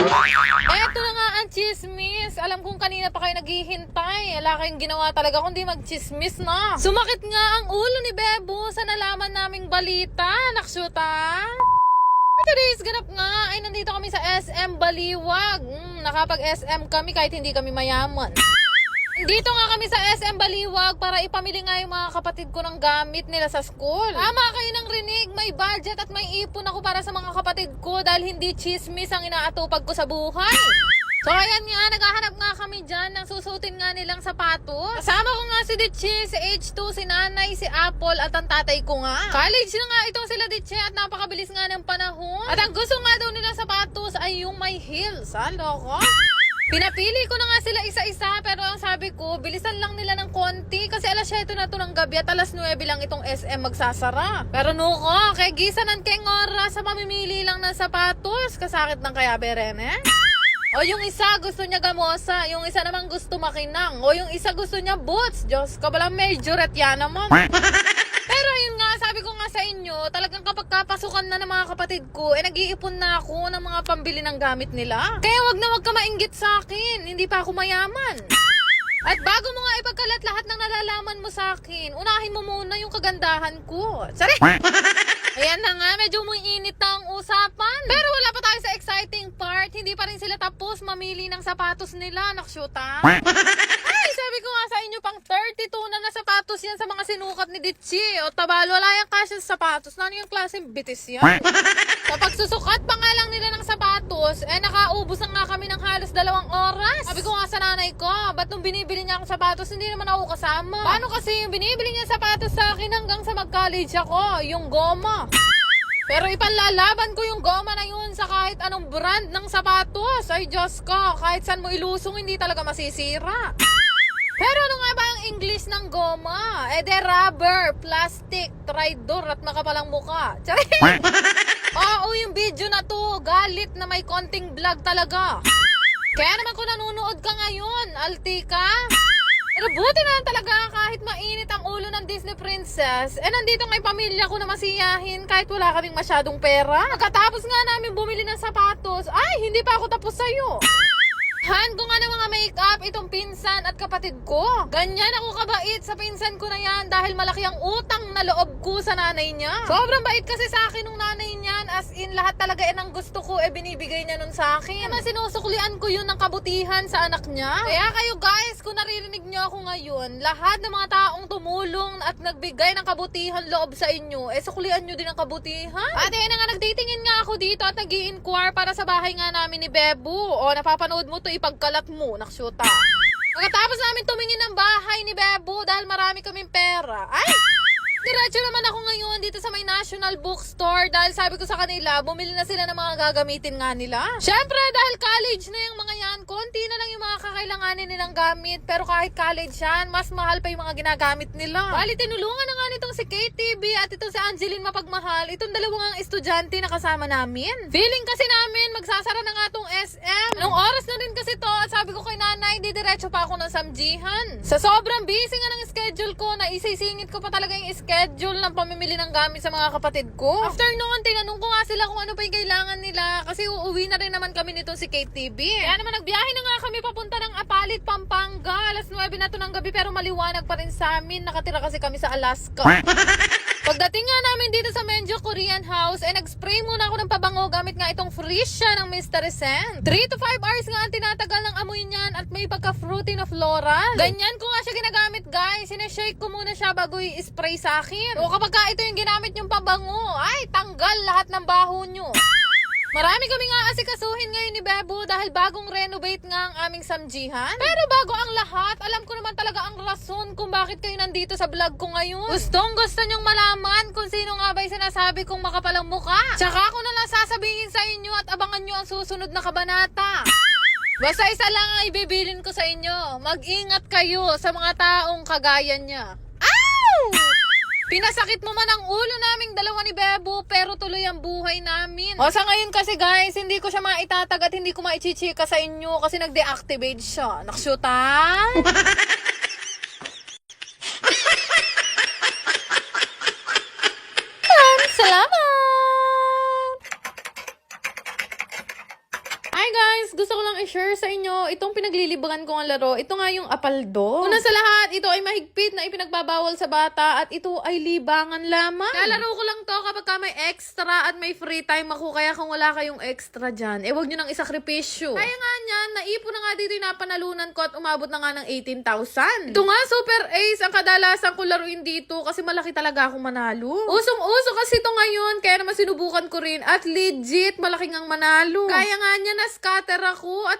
Eto na nga ang chismis. Alam kong kanina pa kayo naghihintay. Wala kayong ginawa talaga kundi mag-chismis na. Sumakit nga ang ulo ni Bebo sa nalaman naming balita. Naksyuta. Today's ganap nga ay nandito kami sa SM Baliwag. Mm, nakapag-SM kami kahit hindi kami mayaman. Dito nga kami sa SM Baliwag para ipamili nga yung mga kapatid ko ng gamit nila sa school. Tama kayo ng rinig, may budget at may ipon ako para sa mga kapatid ko dahil hindi chismis ang inaatupag ko sa buhay. So ayan nga, naghahanap nga kami dyan ng susutin nga nilang sapatos. Kasama ko nga si Dichi, si H2, si Nanay, si Apple at ang tatay ko nga. College na nga itong sila Dichi at napakabilis nga ng panahon. At ang gusto nga daw nilang sapatos ay yung may heels. Ha, loko? Pinapili ko na nga sila isa-isa pero ang sabi ko, bilisan lang nila ng konti kasi alas 7 na to ng gabi at alas 9 lang itong SM magsasara. Pero nuko, kay gisa ng keng oras sa mamimili lang ng sapatos. Kasakit ng kaya berene? O yung isa gusto niya gamosa, yung isa naman gusto makinang, o yung isa gusto niya boots. Diyos ko, wala major at yan naman. Pero yun sabi ko nga sa inyo, talagang kapag kapasukan na ng mga kapatid ko, eh nag-iipon na ako ng mga pambili ng gamit nila. Kaya wag na wag ka mainggit sa akin, hindi pa ako mayaman. At bago mo nga ipagkalat lahat ng nalalaman mo sa akin, unahin mo muna yung kagandahan ko. Sorry! Ayan na nga, medyo umuinit na ang usapan. Pero wala pa tayo sa exciting part. Hindi pa rin sila tapos mamili ng sapatos nila. Nakshuta. Ay, sabi ko nga sa inyo, pang 32 na na sapatos yan sa mga sinukat ni Ditchi. O tabal, wala yung kasya sa sapatos. Ano yung klaseng bitis yan? Sa pagsusukat pa nga lang nila ng sapatos, eh nakaubos na nga kami ng halos dalawang oras. Sabi ko nga sa nanay ko, ba't nung binibili niya akong sapatos, hindi naman ako kasama. Paano kasi yung binibili niya sapatos sa akin hanggang sa mag-college ako, yung goma. Pero ipanlalaban ko yung goma na yun sa kahit anong brand ng sapatos. Ay Diyos ko, kahit saan mo ilusong, hindi talaga masisira. Pero ano nga ba ang English ng goma? Eh de rubber, plastic, tridor at makapalang muka. Charing! Oo, yung video na to, galit na may konting vlog talaga. Kaya naman kung nanonood ka ngayon, Altika, pero buti na lang talaga kahit mainit ang ulo ng Disney Princess, eh nandito nga yung pamilya ko na masiyahin kahit wala kaming masyadong pera. Pagkatapos nga namin bumili ng sapatos, ay, hindi pa ako tapos sa'yo. Han ko nga ng mga makeup itong pinsan at kapatid ko. Ganyan ako kabait sa pinsan ko na yan dahil malaki ang utang na loob ko sa nanay niya. Sobrang bait kasi sa akin ng nanay niyan as in lahat talaga eh ng gusto ko eh binibigay niya nun sa akin. Naman sinusuklian ko yun ng kabutihan sa anak niya. Kaya kayo guys, kung naririnig niyo ako ngayon, lahat ng mga taong tumulong at nagbigay ng kabutihan loob sa inyo, eh suklian niyo din ang kabutihan. At na nga nagdatingin nga ako dito at nag inquire para sa bahay nga namin ni Bebu. O napapanood mo to ipagkalat mo, naksyuta. Pagkatapos namin tumingin ng bahay ni Bebo dahil marami kaming pera. Ay! Diretso naman ako ngayon dito sa may National Bookstore dahil sabi ko sa kanila, bumili na sila ng mga gagamitin nga nila. Syempre, dahil college na yung mga yan, konti na lang yung mga kakailanganin nilang gamit. Pero kahit college yan, mas mahal pa yung mga ginagamit nila. Bali, tinulungan na nga nitong si KTV at itong si Angeline Mapagmahal, itong dalawang estudyante na kasama namin. Feeling kasi namin, magsasara na nga tong SM. Nung oras na rin kasi to at sabi ko kay nanay, di diretso pa ako ng samjihan. Sa sobrang busy nga ng schedule ko, na isisingit ko pa talaga yung schedule ng pamimili ng gamit sa mga kapatid ko. After noon, tinanong ko nga sila kung ano pa yung kailangan nila kasi uuwi na rin naman kami nitong si KTV. Kaya naman nagbiyahe na nga kami papunta ng Apalit, Pampanga. Alas 9 na to ng gabi pero maliwanag pa rin sa amin. Nakatira kasi kami sa Alaska. Pagdating nga namin dito sa Menjo Korean House, eh nag-spray muna ako ng pabango gamit nga itong Friscia ng Mystery Scent. 3 to 5 hours nga ang tinatagal ng amoy niyan at may pagka-fruity na floral. Ganyan ko nga siya ginagamit guys. Sinashake ko muna siya bago i-spray sa akin. O kapag ka ito yung ginamit yung pabango, ay tanggal lahat ng baho nyo. Marami kami nga asikasuhin ngayon ni Bebo dahil bagong renovate nga ang aming samjihan. Pero bago ang lahat, alam ko naman talaga ang rason kung bakit kayo nandito sa vlog ko ngayon. Gustong gusto nyong malaman kung sino nga ba yung sinasabi kong makapalang muka. Tsaka ako na lang sasabihin sa inyo at abangan nyo ang susunod na kabanata. Basta isa lang ang ibibilin ko sa inyo. Mag-ingat kayo sa mga taong kagaya niya. Ow! Pinasakit mo man ang ulo naming dalawa ni Bebo pero tuloy ang buhay namin. O sa ngayon kasi guys, hindi ko siya maitatag at hindi ko maichichika sa inyo kasi nag-deactivate siya. Naksyutan? Maraming Salamat! Ay guys! I-share sa inyo itong pinaglilibangan ko ang laro. Ito nga yung apaldo. Una sa lahat, ito ay mahigpit na ipinagbabawal sa bata at ito ay libangan lamang. Lalaro ko lang to kapag ka may extra at may free time ako. Kaya kung wala kayong extra dyan, eh wag nyo nang isakripisyo. Kaya nga niyan, naipon na nga dito yung napanalunan ko at umabot na nga ng 18,000. Ito nga, super ace ang kadalasan ko laruin dito kasi malaki talaga akong manalo. Usong-uso kasi ito ngayon, kaya naman sinubukan ko rin at legit malaking ang manalo. Kaya nga niya na scatter ako at